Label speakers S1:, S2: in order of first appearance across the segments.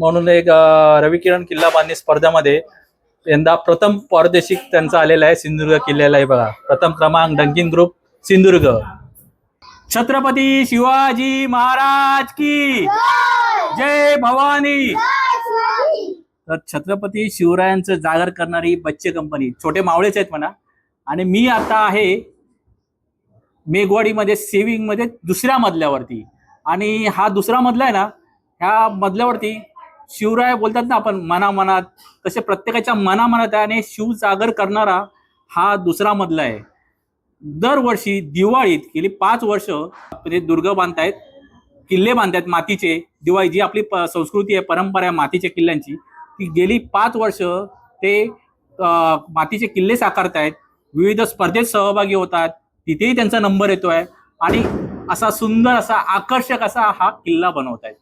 S1: म्हणून एक रविकिरण रवी किरण किल्ला बांधणी स्पर्धेमध्ये यंदा प्रथम परदेशिक त्यांचा आलेला आहे सिंधुदुर्ग किल्ल्याला. आहे बघा प्रथम क्रमांक डंकिन ग्रुप सिंधुदुर्ग. छत्रपती शिवाजी महाराज की जय भवानी. तर छत्रपती शिवरायांचं जागर करणारी बच्चे कंपनी छोटे मावळेच आहेत म्हणा. आणि मी आता आहे मेघवाडीमध्ये सेविंगमध्ये दुसऱ्या मजल्यावरती. आणि हा दुसरा मजला आहे ना ह्या मजल्यावरती शिवराय बोलतात ना आपण मनामनात तसे प्रत्येकाच्या मनामनात आहे आणि शिव जागर करणारा हा दुसरा मधला आहे. दरवर्षी दिवाळीत गेली पाच वर्ष म्हणजे दुर्ग बांधतायत किल्ले बांधतायत मातीचे. दिवाळी जी आपली संस्कृती आहे परंपरा आहे मातीच्या किल्ल्यांची ती गेली पाच वर्ष ते मातीचे किल्ले साकारतायत. विविध स्पर्धेत सहभागी होतात. तिथेही त्यांचा नंबर येतोय. आणि असा सुंदर असा आकर्षक असा हा किल्ला बनवत आहेत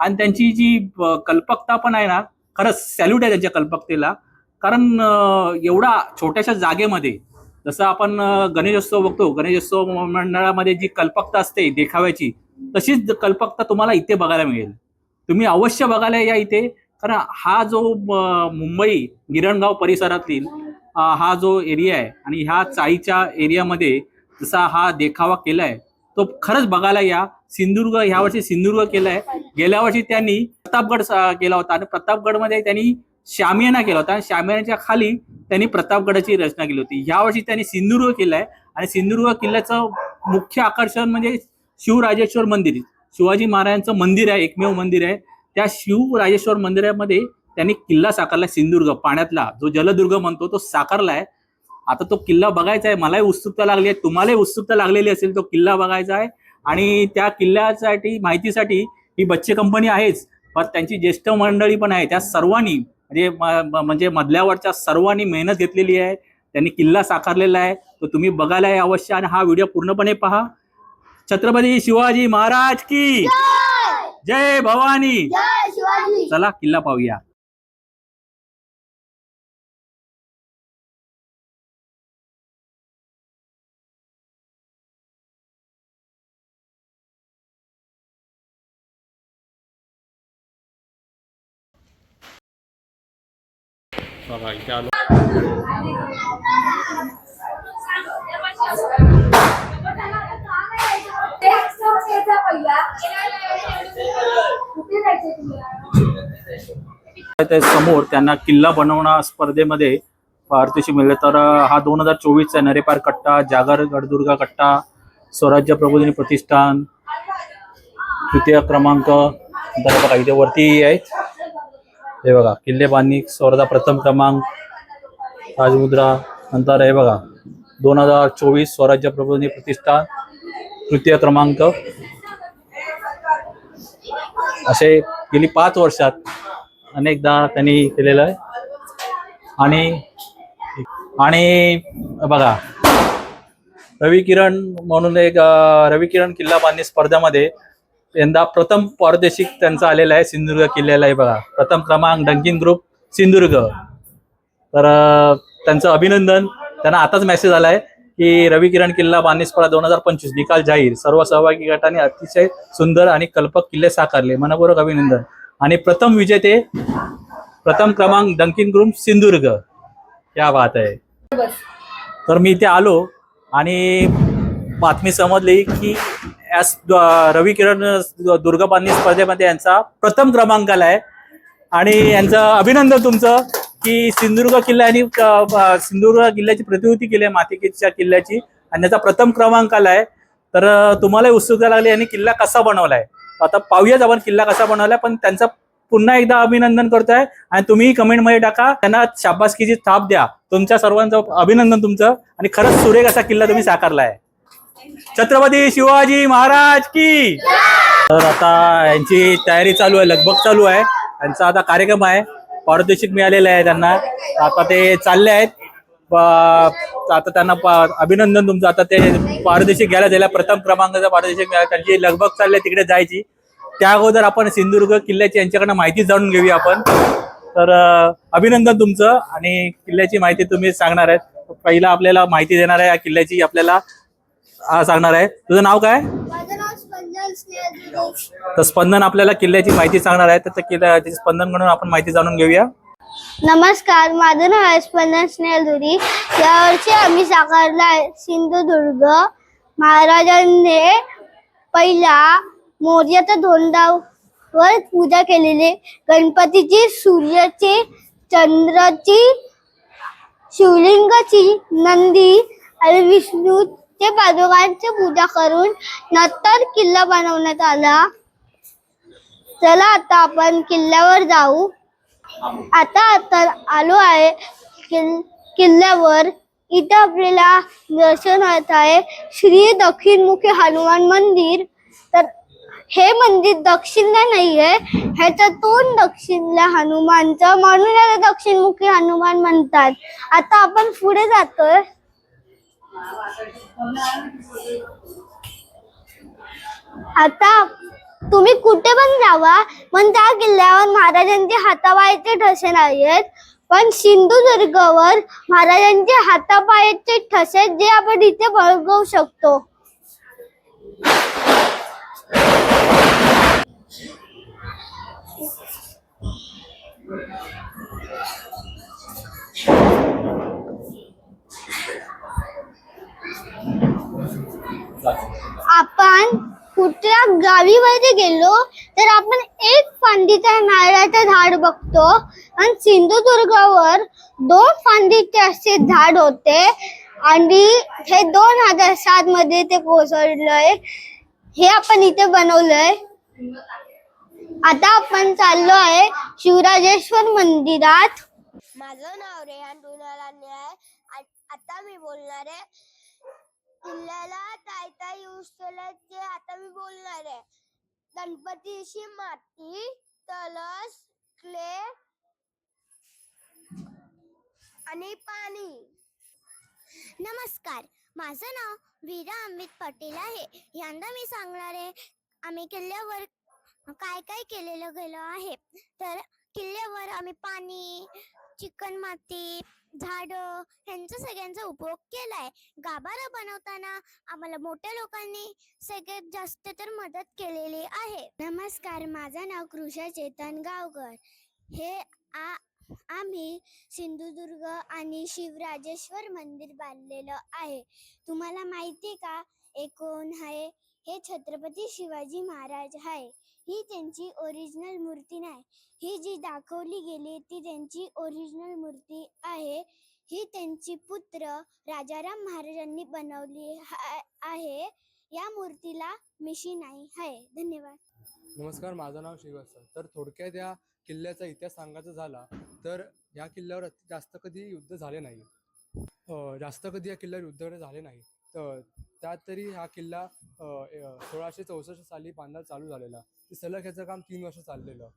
S1: आणि त्यांची जी कल्पकता पण आहे ना खरंच सॅल्यूट आहे त्यांच्या कल्पकतेला. कारण एवढा छोट्याशा जागेमध्ये जसं आपण गणेशोत्सव बघतो गणेशोत्सव मंडळामध्ये जी कल्पकता असते देखाव्याची तशीच कल्पकता तुम्हाला इथे बघायला मिळेल. तुम्ही अवश्य बघायला या इथे. कारण हा जो मुंबई गिरणगाव परिसरातील हा जो एरिया आहे आणि ह्या चाळीच्या एरियामध्ये जसा हा देखावा केलाय तो खरंच बघायला या. सिंधुदुर्ग ह्या वर्षी सिंधुदुर्ग आहे गेल्या वर्षी त्यांनी प्रतापगड केला होता. आणि प्रतापगडमध्ये त्यांनी शामियाना केला होता. आणि शामियानाच्या खाली त्यांनी प्रतापगडाची रचना केली होती. ह्या वर्षी त्यांनी सिंधुदुर्ग केला आहे आणि सिंधुदुर्ग किल्ल्याचं मुख्य आकर्षण म्हणजे शिवराजेश्वर मंदिर. शिवाजी महाराजांचं मंदिर आहे एकमेव मंदिर आहे. त्या शिवराजेश्वर मंदिरामध्ये त्यांनी किल्ला साकारला सिंधुदुर्ग पाण्यातला. जो जलदुर्ग म्हणतो तो साकारलाय. आता तो किल्ला बघायचा आहे. मलाही उत्सुकता लागली आहे. तुम्हालाही उत्सुकता लागलेली असेल तो किल्ला बघायचा आहे. आणि त्या किल्ल्यासाठी माहितीसाठी ही बच्चे कंपनी आहेच. पण त्यांची ज्येष्ठ मंडळी पण आहे. त्या सर्वांनी म्हणजे म्हणजे मधल्यावरच्या सर्वांनी मेहनत घेतलेली आहे. त्यांनी किल्ला साकारलेला आहे. तो तुम्ही बघायला आहे अवश्य आणि हा व्हिडिओ पूर्णपणे पहा. छत्रपती शिवाजी महाराज की जय भवानी!
S2: जय शिवाजी!
S1: चला किल्ला पाहूया. बघा इथे आलो त्या समोर त्यांना किल्ला बनवणं स्पर्धेमध्ये पारितोषिक मिळले. तर हा दोन हजार चोवीसचा नरेपार कट्टा जागर गडदुर्गा कट्टा स्वराज्य प्रबोधिनी प्रतिष्ठान तृतीय क्रमांक नंतर बघा इथे वरती आहेत. हे बघा किल्ले बांधणी स्पर्धा प्रथम क्रमांक राजमुद्रा नंतर हे बघा दोन हजार चोवीस स्वराज्य प्रबोधिनी प्रतिष्ठान तृतीय क्रमांक. असे गेली पाच वर्षात अनेकदा त्यांनी केलेलं आहे. आणि आणि बघा रवी किरण म्हणून एक रवी किरण किल्ला बांधणी स्पर्धेमध्ये यंदा प्रथम पारदेशिक त्यांचा आलेला आहे सिंधुदुर्ग किल्ल्याला आहे बघा. प्रथम क्रमांक डंकिन ग्रुप सिंधुदुर्ग. तर त्यांचं अभिनंदन. त्यांना आताच मेसेज आलाय की रवी किरण किल्ला बांधणी स्पर्धा दोन हजार पंचवीस निकाल जाहीर. सर्व सहभागी गटाने अतिशय सुंदर आणि कल्पक किल्ले साकारले. मनपूर्वक अभिनंदन. आणि प्रथम विजेते प्रथम क्रमांक डंकिन ग्रुप सिंधुदुर्ग. या बात आहे. तर मी इथे आलो आणि बातमी समजली की यास रवी किरण दुर्ग स्पर्धेमध्ये यांचा प्रथम क्रमांक आलाय आणि यांचं अभिनंदन तुमचं की सिंधुदुर्ग किल्ला सिंधुदुर्ग किल्ल्याची प्रतिकृती केली आहे मातीच्या किल्ल्याची. आणि त्याचा प्रथम क्रमांक आलाय तर तुम्हाला तुम्हालाही उत्सुकता लागली आणि किल्ला कसा बनवलाय? आता पाहूयाच आपण किल्ला कसा बनवलाय पण त्यांचा पुन्हा एकदा अभिनंदन करतोय. आणि तुम्ही कमेंटमध्ये टाका त्यांना शाबासकीची थाप द्या. तुमच्या सर्वांचं अभिनंदन तुमचं. आणि खरंच सुरेख असा किल्ला तुम्ही साकारलाय. छत्रपती शिवाजी महाराज की. तर आता यांची तयारी चालू आहे लगबग चालू आहे. त्यांचा आता कार्यक्रम आहे. पारितोषिक मिळालेलं आहे त्यांना. आता ते चालले आहेत. आता त्यांना अभिनंदन तुमचं. आता ते पारितोषिक घ्यायला दिला प्रथम क्रमांकाचा पारितोषिक मिळाला. त्यांची लगबग चालली तिकडे जायची. त्या अगोदर आपण सिंधुदुर्ग किल्ल्याची यांच्याकडनं माहिती जाणून घेऊया आपण. तर अभिनंदन तुमचं आणि किल्ल्याची माहिती तुम्ही सांगणार आहेत. पहिला आपल्याला माहिती देणार आहे या किल्ल्याची आपल्याला सांगणार आहे. तुझं नाव काय? तर स्पंदन आपल्याला किल्ल्याची माहिती सांगणार आहे. तर त्या किल्ल्या स्पंदन म्हणून आपण माहिती जाणून घेऊया.
S2: नमस्कार माझं नाव आहे स्पंदन स्नेहदुरी यावर्षी आम्ही साकारला आहे सिंधुदुर्ग. महाराजांनी पहिला मोर्याच्या धोंडावर पूजा केलेली. गणपतीची सूर्याची चंद्राची शिवलिंगाची नंदी आणि ते पादुकांची पूजा करून नंतर किल्ला बनवण्यात आला. चला आता आपण किल्ल्यावर जाऊ. आता आता आलो आहे किल किल्ल्यावर. इथं आपल्याला दर्शन होत आहे. श्री दक्षिणमुखी हनुमान मंदिर. तर हे मंदिर दक्षिणला नाहीये ह्याचं तोंड दक्षिणला हनुमानचं म्हणून याला दक्षिणमुखी हनुमान म्हणतात. आता आपण पुढे जातोय. आता तुम्ही कुठे पण जावा पण त्या किल्ल्यावर महाराजांचे हातापायाचे ठसे नाहीयेत. पण सिंधुदुर्गवर महाराजांचे हातापायाचे ठसे जे आपण इथे बळगवू शकतो. आपण कुठल्या गावी गावीमध्ये गेलो तर आपण एक फांदीच्या नारळाचं झाड बघतो. आणि सिंधुदुर्गावर दोन फांदीचे असे झाड होते. आणि हे दोन हजार सात मध्ये ते कोसळलंय. हे आपण इथे बनवलंय. आता आपण चाललो आहे शिवराजेश्वर मंदिरात. माझं नाव रेहान डोनालाने आहे. आता मी बोलणार आहे किल्ल्याला काय काय यूज केलं ते आता मी बोलणार आहे. गणपतीची माती तलस क्ले आणि पाणी. नमस्कार माझं नाव वीरा अमित पटेल आहे. यंदा मी सांगणार आहे आम्ही किल्ल्यावर काय काय केलेलं गेलं आहे. तर किल्ल्यावर आम्ही पाणी चिकन माती झाड ह्यांचा सगळ्यांचा उपयोग केलाय. गाभारा बनवताना आम्हाला मोठ्या लोकांनी सगळ्यात जास्त तर मदत केलेली आहे. नमस्कार माझं नाव कृषा चेतन गावकर. हे आ आम्ही सिंधुदुर्ग आणि शिवराजेश्वर मंदिर बांधलेलं आहे. तुम्हाला माहिती का? एकोण आहे हे छत्रपती शिवाजी महाराज आहे. ही त्यांची ओरिजिनल मूर्ती नाही. ही जी दाखवली गेली ती त्यांची ओरिजिनल मूर्ती आहे. ही त्यांची पुत्र राजाराम महाराजांनी बनवली आहे. या मूर्तीला मिशी नाही. आहे धन्यवाद.
S3: नमस्कार माझं नाव श्रीवास्तव तर थोडक्यात या किल्ल्याचा इतिहास सांगायचा झाला तर या किल्ल्यावर जास्त कधी युद्ध झाले नाही. जास्त कधी या किल्ल्यावर युद्ध झाले नाही. तर त्यात तरी हा किल्ला सोळाशे चौसष्ट साली बांधायला चालू झालेला. ते सलग ह्याचं काम तीन वर्ष चाललेलं.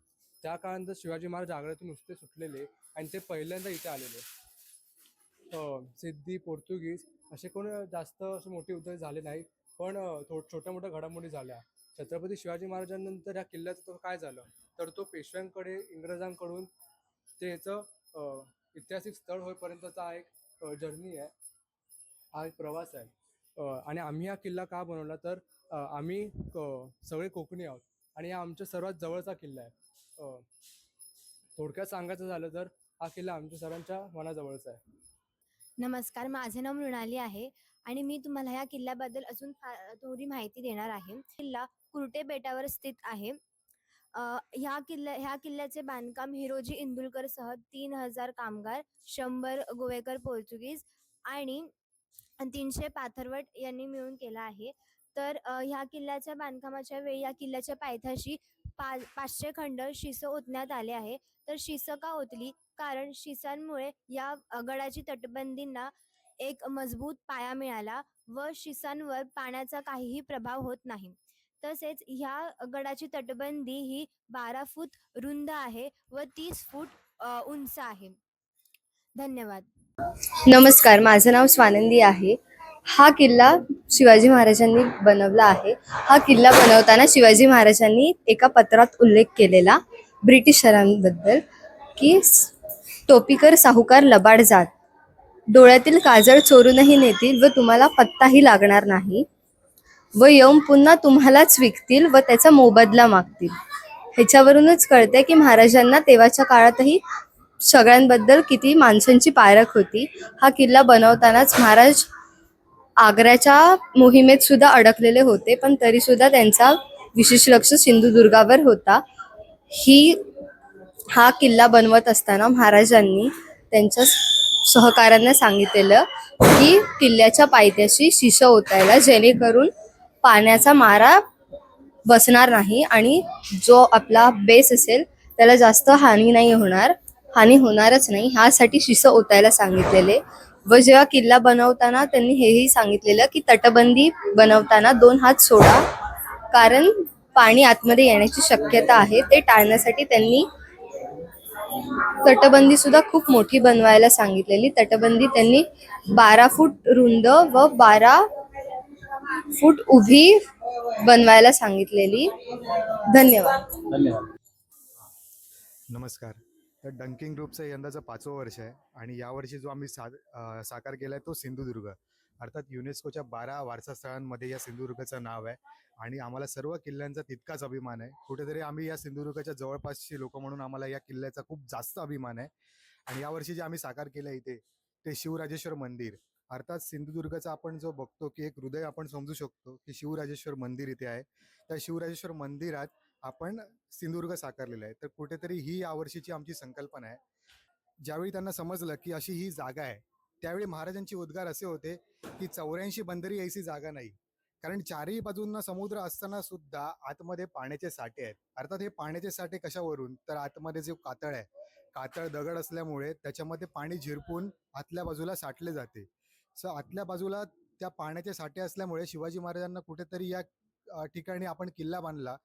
S3: त्या काळानंतर शिवाजी महाराज आग्र्यातून नुसते सुटलेले आणि ते पहिल्यांदा इथे आलेले. सिद्धी पोर्तुगीज असे कोण जास्त असे मोठे युद्ध झाले नाही पण थो छोट्या मोठ्या घडामोडी झाल्या. छत्रपती शिवाजी महाराजांनंतर या किल्ल्याचं काय झालं? तर तो पेशव्यांकडे इंग्रजांकडून ते ह्याचं ऐतिहासिक स्थळ होईपर्यंतचा एक जर्नी आहे. हा एक प्रवास आहे. आणि आम्ही हा किल्ला का बनवला? तर आम्ही सगळे कोकणी आहोत आणि हा आमच्या सर्वात जवळचा किल्ला आहे. थोडक्यात सांगायचं झालं तर हा किल्ला आमच्या सर्वांच्या मनाजवळचा आहे.
S4: नमस्कार माझे नाव मृणाली आहे आणि मी तुम्हाला या किल्ल्याबद्दल अजून थोडी माहिती देणार आहे. किल्ला कुर्टे बेटावर स्थित आहे. ह्या किल्ल्या ह्या किल्ल्याचे बांधकाम हिरोजी इंदुलकर सह तीन हजार कामगार शंभर गोवेकर पोर्तुगीज आणि तीनशे पाथरवट यांनी मिळून केला आहे. तर ह्या किल्ल्याच्या बांधकामाच्या वेळी या किल्ल्याच्या पायथ्याशी पा पाचशे खंड शिसं ओतण्यात आले आहे. तर शिसं का ओतली? कारण शिसांमुळे या गडाची तटबंदींना एक मजबूत पाया मिळाला व शिसांवर पाण्याचा काहीही प्रभाव होत नाही. तसेच ह्या गडाची तटबंदी ही बारा फूट रुंद आहे व तीस फूट उंच आहे. धन्यवाद.
S5: नमस्कार माझं नाव स्वानंदी आहे. हा किल्ला शिवाजी महाराजांनी बनवला आहे. हा किल्ला बनवताना शिवाजी महाराजांनी एका पत्रात उल्लेख केलेला ब्रिटिशरांबद्दल की टोपीकर साहूकार लबाड जात. डोळ्यातील काजळ चोरूनही नेतील व तुम्हाला पत्ताही लागणार नाही. व येऊन पुन्हा तुम्हालाच विकतील व त्याचा मोबदला मागतील. ह्याच्यावरूनच कळते की महाराजांना तेव्हाच्या काळातही सगळ्यांबद्दल किती माणसांची पारख होती. हा किल्ला बनवतानाच महाराज आग्र्याच्या मोहिमेत सुद्धा अडकलेले होते पण तरी सुद्धा त्यांचा विशेष लक्ष सिंधुदुर्गावर होता. ही हा किल्ला बनवत असताना महाराजांनी त्यांच्या सहकाऱ्यांना सांगितलेलं की किल्ल्याच्या पायथ्याशी शिश ओतायला जेणेकरून पाण्याचा मारा बसणार नाही आणि जो आपला बेस असेल त्याला जास्त हानी नाही होणार. हानी होणारच नाही. ह्यासाठी शिस ओतायला सांगितलेले. व जेव्हा किल्ला बनवताना त्यांनी हेही सांगितलेलं की तटबंदी बनवताना दोन हात सोडा. कारण पाणी आतमध्ये येण्याची शक्यता आहे. ते टाळण्यासाठी त्यांनी तटबंदी सुद्धा खूप मोठी बनवायला सांगितलेली. तटबंदी त्यांनी बारा फूट रुंद व बारा फूट उभी बनवायला सांगितलेली. धन्यवाद.
S1: धन्यवाद.
S6: नमस्कार. तर डंकिंग ग्रुपचं यंदाचं पाचवं वर्ष आहे आणि यावर्षी जो आम्ही सा साकार केला आहे तो सिंधुदुर्ग. अर्थात युनेस्कोच्या बारा वारसा स्थळांमध्ये या सिंधुदुर्गचं नाव आहे आणि आम्हाला सर्व किल्ल्यांचा तितकाच अभिमान आहे. कुठेतरी आम्ही या सिंधुदुर्गाच्या जवळपासची लोक म्हणून आम्हाला या किल्ल्याचा खूप जास्त अभिमान आहे. आणि यावर्षी जे आम्ही साकार केलं आहे इथे ते शिवराजेश्वर मंदिर. अर्थात सिंधुदुर्गाचा आपण जो बघतो की एक हृदय आपण समजू शकतो की शिवराजेश्वर मंदिर इथे आहे. त्या शिवराजेश्वर मंदिरात आपण सिंधुदुर्ग साकारलेला आहे. तर कुठेतरी ही यावर्षीची आमची संकल्पना आहे. ज्यावेळी त्यांना समजलं की अशी ही जागा आहे त्यावेळी महाराजांचे उद्गार असे होते की चौऱ्याऐंशी बंदरी यायची जागा नाही. कारण चारही बाजूंना समुद्र असताना सुद्धा आतमध्ये पाण्याचे साठे आहेत. अर्थात हे पाण्याचे साठे कशावरून? तर आतमध्ये जे कातळ आहे कातळ दगड असल्यामुळे त्याच्यामध्ये पाणी झिरपून आतल्या बाजूला साठले जाते. सो आतल्या बाजूला त्या पाण्याचे साठे असल्यामुळे शिवाजी महाराजांना कुठेतरी या ठिकाणी आपण किल्ला बांधला.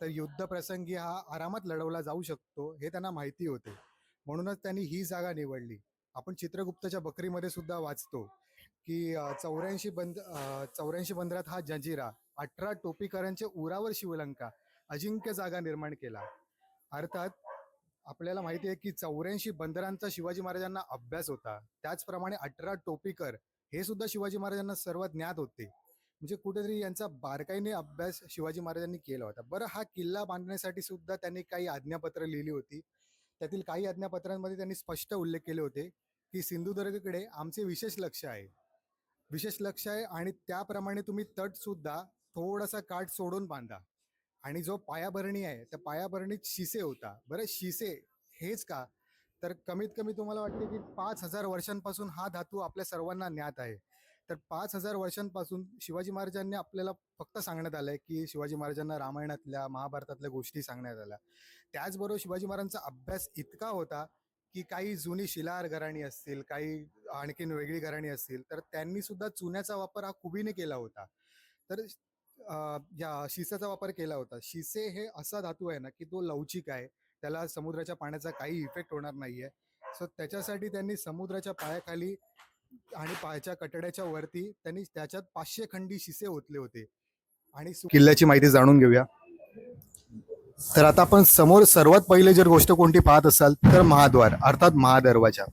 S6: तर युद्ध प्रसंगी हा आरामात लढवला जाऊ शकतो हे त्यांना माहिती होते. म्हणूनच त्यांनी ही जागा निवडली. आपण चित्रगुप्तच्या बकरीमध्ये सुद्धा वाचतो की चौऱ्याऐंशी बंद चौऱ्याऐंशी बंदरात हा जंजिरा अठरा टोपीकरांच्या उरावर शिवलंका अजिंक्य जागा निर्माण केला. अर्थात आपल्याला माहिती आहे की चौऱ्याऐंशी बंदरांचा शिवाजी महाराजांना अभ्यास होता. त्याचप्रमाणे अठरा टोपीकर हे सुद्धा शिवाजी महाराजांना सर्व ज्ञात होते. म्हणजे कुठेतरी यांचा बारकाईने अभ्यास शिवाजी महाराजांनी केला होता. बरं हा किल्ला बांधण्यासाठी सुद्धा त्यांनी काही आज्ञापत्र लिहिली होती. त्यातील काही आज्ञापत्रांमध्ये त्यांनी स्पष्ट उल्लेख केले होते की सिंधुदुर्गकडे आमचे विशेष लक्ष आहे. विशेष लक्ष आहे आणि त्याप्रमाणे तुम्ही तट सुद्धा थोडासा काठ सोडून बांधा. आणि जो पायाभरणी आहे त्या पायाभरणीत शिसे होता. बरं शिसे हेच का? तर कमीत कमी तुम्हाला वाटते की पाच हजार वर्षांपासून हा धातू आपल्या सर्वांना ज्ञात आहे. तर पाच हजार वर्षांपासून शिवाजी महाराजांनी आपल्याला फक्त सांगण्यात आलंय की शिवाजी महाराजांना रामायणातल्या महाभारतातल्या गोष्टी सांगण्यात आल्या. त्याचबरोबर शिवाजी महाराजांचा अभ्यास इतका होता की काही जुनी शिलार घराणी असतील काही आणखीन वेगळी घराणी असतील तर त्यांनी सुद्धा चुन्याचा वापर हा कुबीने केला होता. तर या शिसेचा वापर केला होता. शिसे हे असा धातू आहे ना की तो लवचिक आहे. त्याला समुद्राच्या पाण्याचा काही इफेक्ट होणार नाहीये. सो त्याच्यासाठी त्यांनी समुद्राच्या पायाखाली आणि पायाच्या कटड्याच्या वरती त्यांनी त्याच्यात पाचशे खंडी शिसे ओतले होते. आणि किल्ल्याची माहिती जाणून घेऊया. तर आता आपण समोर सर्वात पहिले जर गोष्ट कोणती पाहत असाल तर महाद्वार अर्थात महादरवाजा.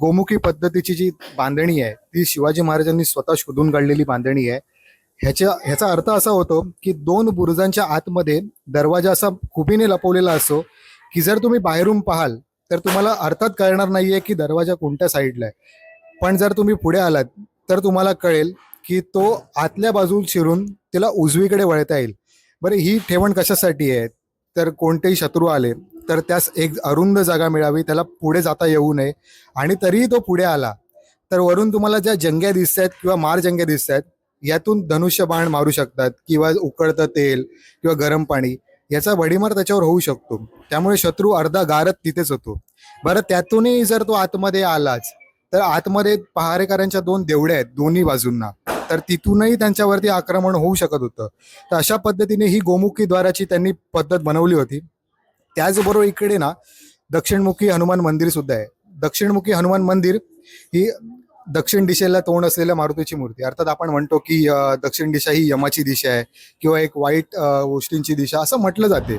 S6: गोमुखी पद्धतीची जी बांधणी आहे ती शिवाजी महाराजांनी स्वतः शोधून काढलेली बांधणी आहे. ह्याच्या ह्याचा अर्थ असा होतो की दोन बुरुजांच्या आतमध्ये दरवाजा असा खुबीने लपवलेला असो की जर तुम्ही बाहेरून पाहाल तर तुम्हाला अर्थात कळणार नाहीये की दरवाजा कोणत्या साईडला आहे. पण जर तुम्ही पुढे आलात तर तुम्हाला कळेल की तो आतल्या बाजूला शिरून तिला उजवीकडे वळता येईल. बरं ही ठेवण कशासाठी आहे? तर कोणतेही शत्रू आले तर त्यास एक अरुंद जागा मिळावी त्याला पुढे जाता येऊ नये. आणि तरीही तो पुढे आला तर वरून तुम्हाला ज्या जंग्या दिसत आहेत किंवा मार जंग्या दिसत आहेत यातून धनुष्य बाण मारू शकतात किंवा उकळतं तेल किंवा गरम पाणी याचा वडीमार त्याच्यावर होऊ शकतो. त्यामुळे शत्रू अर्धा गारत तिथेच होतो. बरं त्यातूनही जर तो आतमध्ये आलाच तर आतमध्ये पहारेकरांच्या दोन देवड्या आहेत दोन्ही बाजूंना. तर तिथूनही त्यांच्यावरती आक्रमण होऊ शकत होतं. तर अशा पद्धतीने ही गोमुखी द्वाराची त्यांनी पद्धत बनवली होती. त्याचबरोबर इकडे ना दक्षिणमुखी हनुमान मंदिर सुद्धा आहे. दक्षिणमुखी हनुमान मंदिर ही दक्षिण दिशेला तोंड असलेल्या मारुतीची मूर्ती अर्थात आपण म्हणतो की दक्षिण दिशा ही यमाची दिशा आहे किंवा एक वाईट गोष्टींची दिशा असं म्हटलं जाते.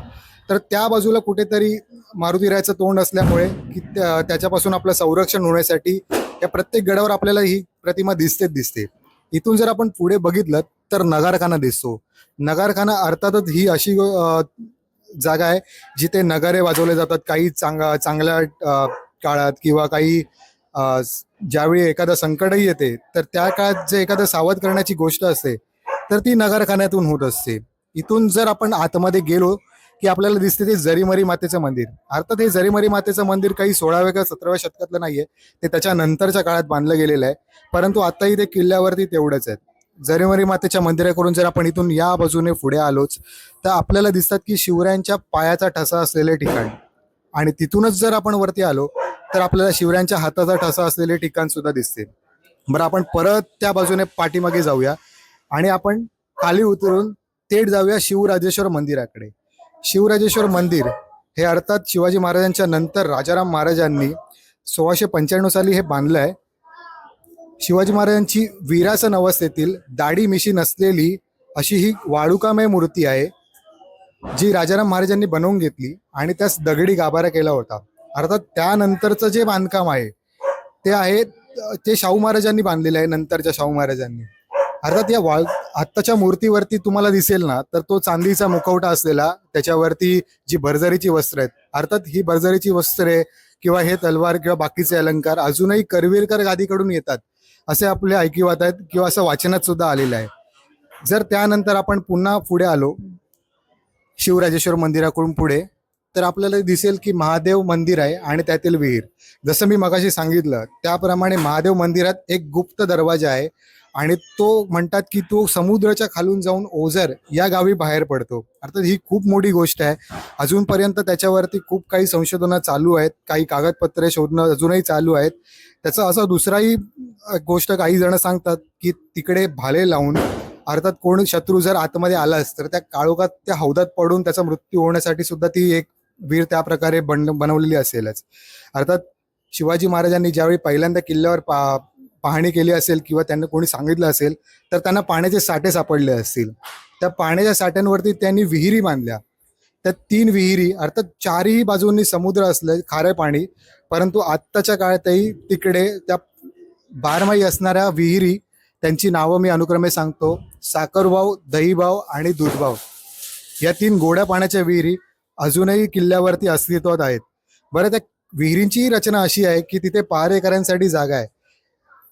S6: तर त्या बाजूला कुठेतरी मारुतीरायाचं तोंड असल्यामुळे की त्या- त्याच्यापासून आपलं संरक्षण होण्यासाठी या प्रत्येक गडावर आपल्याला ही प्रतिमा दिसतेच दिसते. इथून जर आपण पुढे बघितलं तर नगारखाना दिसतो. नगारखाना अर्थातच ही अशी जागा आहे जिथे नगारे वाजवले जातात. काही चांग चांगल्या काळात किंवा काही ज्यावेळी एखादं संकटही येते तर त्या काळात जे एखादं सावध करण्याची गोष्ट असते तर ती नगारखान्यातून होत असते. इथून जर आपण आतमध्ये गेलो की आपल्याला दिसते ते जरीमरी मातेचं मंदिर. अर्थात हे जरीमरी मातेचं मंदिर काही सोळाव्या का सतराव्या शतकातलं नाहीये. ते त्याच्या नंतरच्या काळात बांधलं गेलेलं आहे. परंतु आताही ते किल्ल्यावरती तेवढंच आहे जरीमरी मातेच्या मंदिराकडून जर आपण इथून या बाजूने पुढे आलोच तर आपल्याला दिसतात की शिवरायांच्या पायाचा ठसा असलेले ठिकाण. आणि तिथूनच जर आपण वरती आलो तर आपल्याला शिवरायांच्या हाताचा ठसा असलेले ठिकाण सुद्धा दिसते बरं आपण परत त्या बाजूने पाठीमागे जाऊया. आणि आपण खाली उतरून थेट जाऊया शिवराजेश्वर मंदिराकडे. शिवराजेश्वर मंदिर हे अर्थात शिवाजी महाराजांच्या नंतर राजाराम महाराजांनी सोळाशे पंच्याण्णव साली हे बांधलं आहे शिवाजी महाराजांची वीरासन अवस्थेतील दाढी मिशी नसलेली अशी ही वाळुकामय मूर्ती आहे जी राजाराम महाराजांनी बनवून घेतली आणि त्यास दगडी गाभारा केला होता. अर्थात त्यानंतरचं जे बांधकाम आहे ते आहे ते शाहू महाराजांनी बांधलेलं आहे नंतरच्या शाहू महाराजांनी. अर्थात या वाळ आत्ताच्या मूर्तीवरती तुम्हाला दिसेल ना तर तो चांदीचा मुखवटा असलेला त्याच्यावरती जी बर्जरीची वस्त्र आहेत अर्थात ही बर्जरीची वस्त्रे किंवा हे तलवार किंवा बाकीचे अलंकार अजूनही करवीरकर गादीकडून येतात असे आपले ऐकिवात आहेत किंवा असं वाचनात सुद्धा आलेलं आहे. जर त्यानंतर आपण पुन्हा पुढे आलो शिवराजेश्वर मंदिराकडून पुढे तर आपल्याला दिसेल की महादेव मंदिर आहे आणि त्यातील विहीर. जसं मी मगाशी सांगितलं त्याप्रमाणे महादेव मंदिरात एक गुप्त दरवाजा आहे आणि तो म्हणतात की तो समुद्राच्या खालून जाऊन ओझर या गावी बाहेर पडतो. अर्थात ही खूप मोठी गोष्ट आहे. अजूनपर्यंत त्याच्यावरती खूप काही संशोधनं चालू आहेत. काही कागदपत्रे शोधणं अजूनही चालू आहेत. त्याचा असा दुसराही गोष्ट काही जण सांगतात की तिकडे भाले लावून अर्थात कोण शत्रू जर आतमध्ये आलास तर त्या काळोखात त्या हौदात पडून त्याचा मृत्यू होण्यासाठी सुद्धा ती एक वीर त्या प्रकारे बन बनवलेली असेलच. अर्थात शिवाजी महाराजांनी ज्यावेळी पहिल्यांदा किल्ल्यावर पा पाहणी केली असेल किंवा त्यांना कोणी सांगितलं असेल तर त्यांना पाण्याचे साठे सापडले असतील. त्या पाण्याच्या साठ्यांवरती त्यांनी विहिरी बांधल्या. त्या तीन विहिरी अर्थात चारही बाजूंनी समुद्र असलं खारे पाणी परंतु आत्ताच्या काळातही तिकडे त्या बारमाही असणाऱ्या विहिरी त्यांची नावं मी अनुक्रमे सांगतो. साखरभाव दहीभाव आणि दूधभाव. या तीन गोड्या पाण्याच्या विहिरी अजूनही किल्ल्यावरती अस्तित्वात आहेत. बरं त्या विहिरींचीही रचना अशी आहे की तिथे पहारेकऱ्यांसाठी जागा आहे.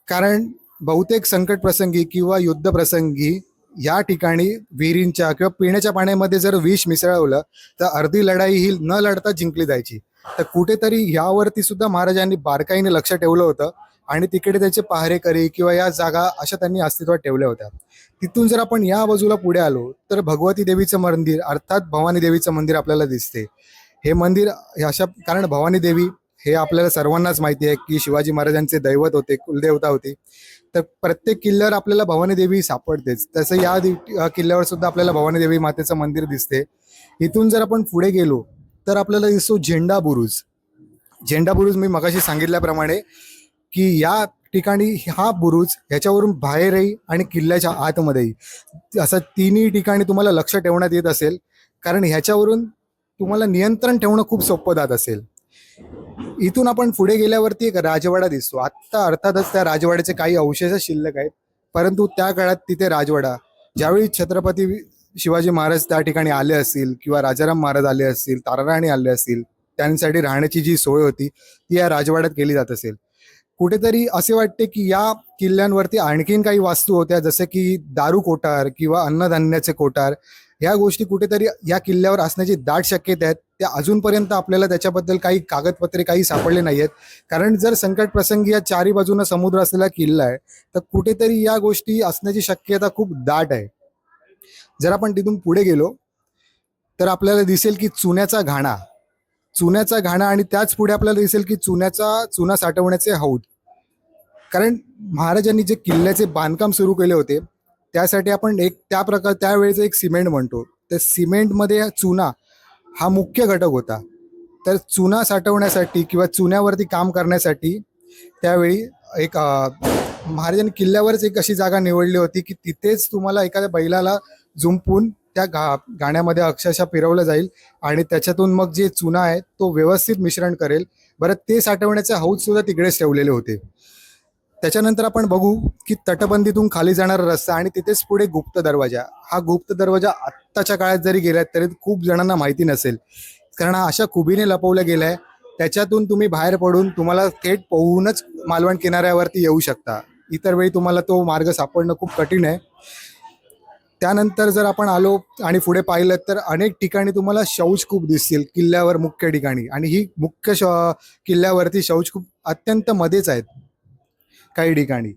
S6: कारण बहुतेक संकट प्रसंगी किंवा युद्ध प्रसंगी या ठिकाणी विहिरींच्या किंवा पिण्याच्या पाण्यामध्ये जर विष मिसळवलं तर अर्धी लढाई ही न लढता जिंकली जायची. तर कुठेतरी यावरती सुद्धा महाराजांनी बारकाईने लक्ष ठेवलं होतं आणि तिकडे त्याचे पहारेकरी किंवा या जागा अशा त्यांनी अस्तित्वात ठेवल्या होत्या. तिथून जर आपण या बाजूला पुढे आलो तर भगवती देवीचं मंदिर अर्थात भवानी देवीचं मंदिर आपल्याला दिसते. हे मंदिर अशा कारण भवानी देवी हे आपल्याला सर्वांनाच माहिती आहे की शिवाजी महाराजांचे दैवत होते कुलदेवता होती. तर प्रत्येक किल्ल्यावर आपल्याला भवानी देवी सापडतेच. तसं या किल्ल्यावर सुद्धा आपल्याला भवानी देवी मातेचं मंदिर दिसते. इथून जर आपण पुढे गेलो तर आपल्याला दिसतो झेंडा बुरुज. झेंडा बुरुज मी मगाशी सांगितल्याप्रमाणे की या ठिकाणी हा बुरुज ह्याच्यावरून बाहेरही आणि किल्ल्याच्या आतमध्येही असं तिन्ही ठिकाणी तुम्हाला लक्ष ठेवण्यात येत असेल. कारण ह्याच्यावरून तुम्हाला नियंत्रण ठेवणं खूप सोपं जात असेल. इथून आपण पुढे गेल्यावरती एक राजवाडा दिसतो. आत्ता अर्थातच त्या राजवाड्याचे काही अवशेष शिल्लक आहेत. परंतु त्या काळात तिथे राजवाडा ज्यावेळी छत्रपती शिवाजी महाराज त्या ठिकाणी आले असतील किंवा राजाराम महाराज आले असतील ताराराणी आले असतील त्यांसाठी राहण्याची जी सोय होती ती या राजवाड्यात केली जात असेल. कुठेतरी असे वाटते की या किल्ल्यांवरती आणखीन काही वास्तू होत्या जसे की दारू कोठार किंवा अन्नधान्याचे कोठार ह्या गोष्टी कुठेतरी या किल्ल्यावर असण्याची दाट शक्यता आहेत. त्या अजूनपर्यंत आपल्याला त्याच्याबद्दल काही कागदपत्रे काही सापडले नाही आहेत कारण जर संकट प्रसंगी या चारी बाजूनं समुद्र असलेला किल्ला आहे तर कुठेतरी या गोष्टी असण्याची शक्यता खूप दाट आहे. जर आपण तिथून पुढे गेलो तर आपल्याला दिसेल की चुन्याचा घाणा चुन्याचा घाणा आणि त्याच पुढे आपल्याला दिसेल की चुन्याचा चुना साठवण्याचे हौद. कारण महाराजांनी जे किल्ल्याचे बांधकाम सुरू केले होते त्यासाठी आपण एक त्या प्रकार त्यावेळेचं एक सिमेंट म्हणतो. तर सिमेंटमध्ये चुना हा मुख्य घटक होता. तर चुना साठवण्यासाठी किंवा चुन्यावरती काम करण्यासाठी त्यावेळी एक महाराजांनी किल्ल्यावरच एक अशी जागा निवडली होती की तिथेच तुम्हाला एखाद्या बैलाला जुंपून त्या गा गाण्यामध्ये अक्षरशः फिरवलं जाईल आणि त्याच्यातून मग जे चुना आहे तो व्यवस्थित मिश्रण करेल. बरं ते साठवण्याचे हौद सुद्धा तिकडेच ठेवलेले होते. त्याच्यानंतर आपण बघू की तटबंदीतून खाली जाणारा रस्ता आणि तिथेच पुढे गुप्त दरवाजा. हा गुप्त दरवाजा आत्ताच्या काळात जरी गेलाय तरी खूप जणांना माहिती नसेल. कारण हा अशा खुबीने लपवला गेलाय त्याच्यातून तुम्ही बाहेर पडून तुम्हाला थेट पोहूनच मालवण किनाऱ्यावरती येऊ शकता. इतर वेळी तुम्हाला तो मार्ग सापडणं खूप कठीण आहे. त्यानंतर जर आपण आलो आणि पुढे पाहिलं तर अनेक ठिकाणी तुम्हाला शौचकूप दिसतील किल्ल्यावर मुख्य ठिकाणी. आणि ही मुख्य श किल्ल्यावरती शौचकूप अत्यंत मध्येच आहेत. काही ठिकाणी.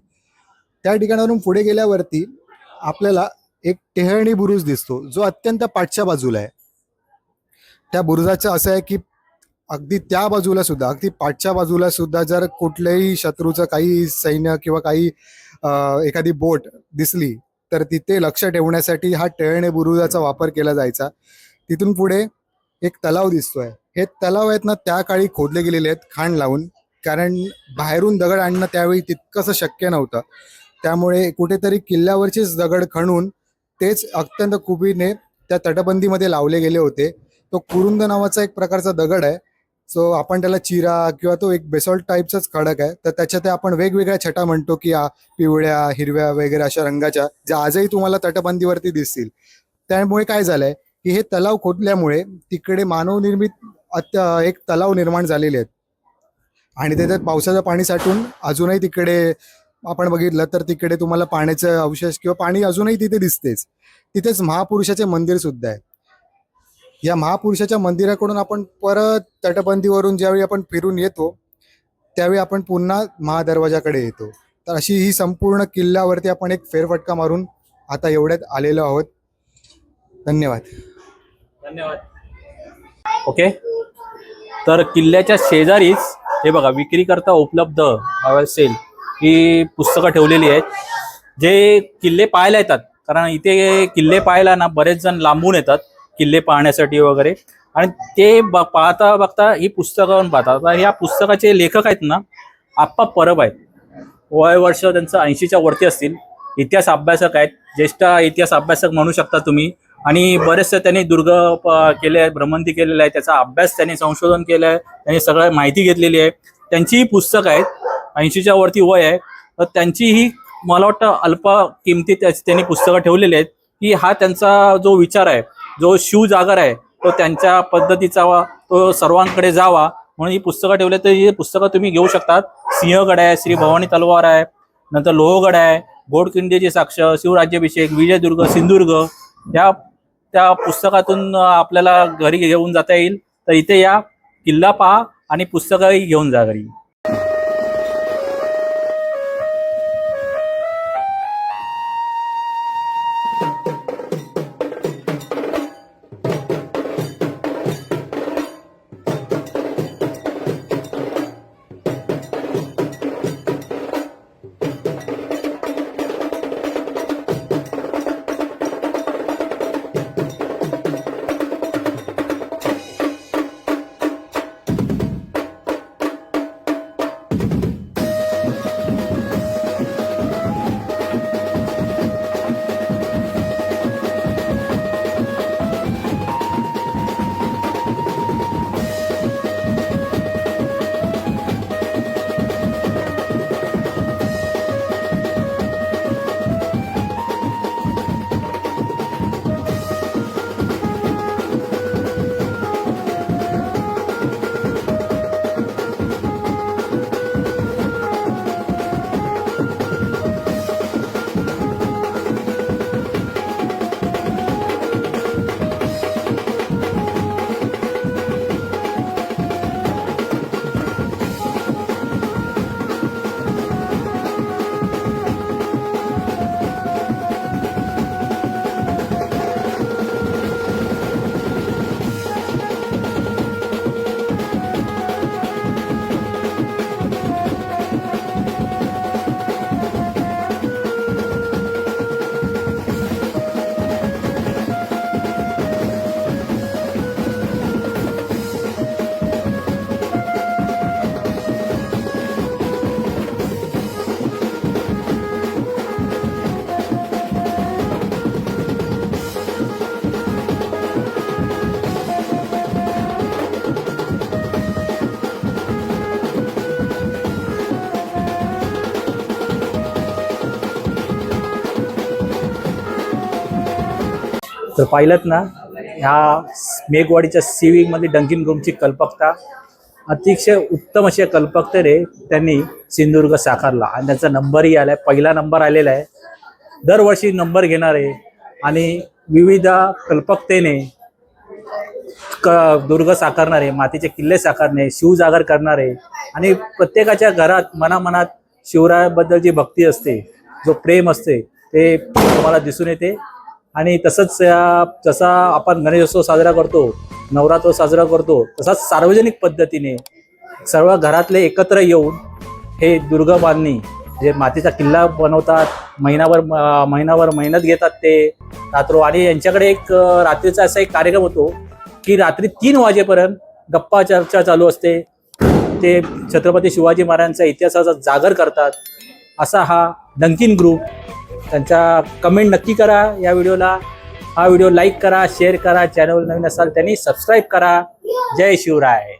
S6: त्या ठिकाणावरून पुढे गेल्यावरती आपल्याला एक टेहळणी बुरुज दिसतो जो अत्यंत पाठच्या बाजूला आहे. त्या बुरुजाचं असं आहे की अगदी त्या बाजूला सुद्धा अगदी पाठच्या बाजूला सुद्धा जर कुठल्याही शत्रूचं काही सैन्य किंवा काही एखादी बोट दिसली तर तिथे लक्ष ठेवण्यासाठी हा टेहळणे बुरुजाचा वापर केला जायचा. तिथून पुढे एक तलाव दिसतोय. हे तलाव आहेत ना त्या काळी खोदले गेलेले आहेत खाण लावून. कारण बाहेरून दगड आणणं त्यावेळी तितकंसं शक्य नव्हतं. त्यामुळे कुठेतरी किल्ल्यावरचेच दगड खणून तेच अत्यंत कुबीने त्या तटबंदीमध्ये लावले गेले होते. तो कुरुंद नावाचा एक प्रकारचा दगड आहे. सो आपण त्याला चिरा किंवा तो एक बेसॉल्ट टाईपचाच खडक आहे. तर त्याच्यात आपण वेगवेगळ्या छटा म्हणतो की पिवळ्या हिरव्या वगैरे अशा रंगाच्या ज्या आजही तुम्हाला तटबंदीवरती दिसतील. त्यामुळे काय झालंय की हे तलाव खोदल्यामुळे तिकडे मानवनिर्मित अत्य एक तलाव निर्माण झालेले आहेत. आणि त्याच्यात पावसाचं पाणी साठून अजूनही तिकडे आपण बघितलं तर तिकडे तुम्हाला पाण्याचं अवशेष किंवा पाणी अजूनही तिथे दिसतेच. तिथेच महापुरुषाचे मंदिर सुद्धा आहे या महापुरुषाच्या मंदिराकडून आपण परत तटबंदीवरून ज्यावेळी आपण फिरून येतो त्यावेळी आपण पुन्हा महादरवाजाकडे येतो. तर अशी ही संपूर्ण किल्ल्यावरती आपण एक फेरफटका मारून आता एवढ्यात आलेलो आहोत. धन्यवाद.
S1: धन्यवाद. ओके? तर किल्ल्याच्या शेजारीच हे बघा विक्रीकरता उपलब्ध असेल ही पुस्तकं ठेवलेली आहेत. जे किल्ले पाहायला येतात कारण इथे किल्ले पाहायला ना बरेच जण लांबून येतात किल्ले पाहण्यासाठी वगैरे. आणि ते ब पाहता बघता ही पुस्तकं पाहतात. ह्या या पुस्तकाचे लेखक आहेत ना आप्पा परब आहेत. वय वर्ष त्यांचं ऐंशीच्या वरती असतील. इतिहास अभ्यासक आहेत. ज्येष्ठ इतिहास अभ्यासक म्हणू शकता तुम्ही. आणि बरेचसे त्यांनी दुर्ग प- केले आहेत भ्रमंती केलेला आहे त्याचा अभ्यास त्यांनी संशोधन केलं आहे त्यांनी सगळं माहिती घेतलेली आहे. त्यांचीही पुस्तक पुस्तकं आहेत. ऐंशीच्या वरती वय आहे. तर त्यांचीही मला वाटतं अल्प किमतीत त्यांनी पुस्तकं ठेवलेली आहेत की हा त्यांचा जो विचार आहे जो शिवजागर आहे तो त्यांच्या पद्धतीचा वा तो सर्वांकडे जावा म्हणून ही पुस्तकं ठेवली तर ही पुस्तकं तुम्ही घेऊ शकतात. सिंहगड आहे श्री भवानी तलवार आहे नंतर लोहगड आहे गोडकिंडीची साक्ष शिवराज्याभिषेक विजयदुर्ग सिंधुदुर्ग या त्या पुस्तकातून आपल्याला घरी घेऊन जाता येईल. तर इथे या किल्ला पहा आणि पुस्तकही घेऊन जा घरी. तर पाहिलं ना ह्या मेघवाडीच्या सिविंगमध्ये डंकिन ग्रुपची कल्पकता अतिशय उत्तम अशा कल्पकतेने त्यांनी सिंधुदुर्ग साकारला. आणि त्यांचा नंबरही आलाय पहिला नंबर आलेला आहे. दरवर्षी नंबर घेणारे आणि विविध कल्पकतेने क दुर्ग साकारणारे मातीचे किल्ले साकारणे शिवजागर करणारे आणि प्रत्येकाच्या घरात मनामनात शिवरायाबद्दल जी भक्ती असते जो प्रेम असते ते तुम्हाला दिसून येते. आणि तसंच जसा आपण गणेशोत्सव साजरा करतो नवरात्र साजरा करतो तसाच सार्वजनिक पद्धतीने सर्व घरातले एकत्र येऊन हे दुर्ग बांधणी जे मातीचा किल्ला बनवतात महिनाभर महिनाभर मेहनत घेतात ते रात्रो. आणि यांच्याकडे एक रात्रीचा असा एक कार्यक्रम होतो की रात्री तीन वाजेपर्यंत गप्पा चर्चा चालू असते. ते छत्रपती शिवाजी महाराजांचा इतिहासाचा जागर करतात. असा हा डंकिन ग्रुप त्यांचा कमेंट नक्की करा या व्हिडिओला हा व्हिडिओ लाईक करा शेअर करा. चॅनल नवीन असाल त्यांनी सबस्क्राईब करा. जय शिवराय.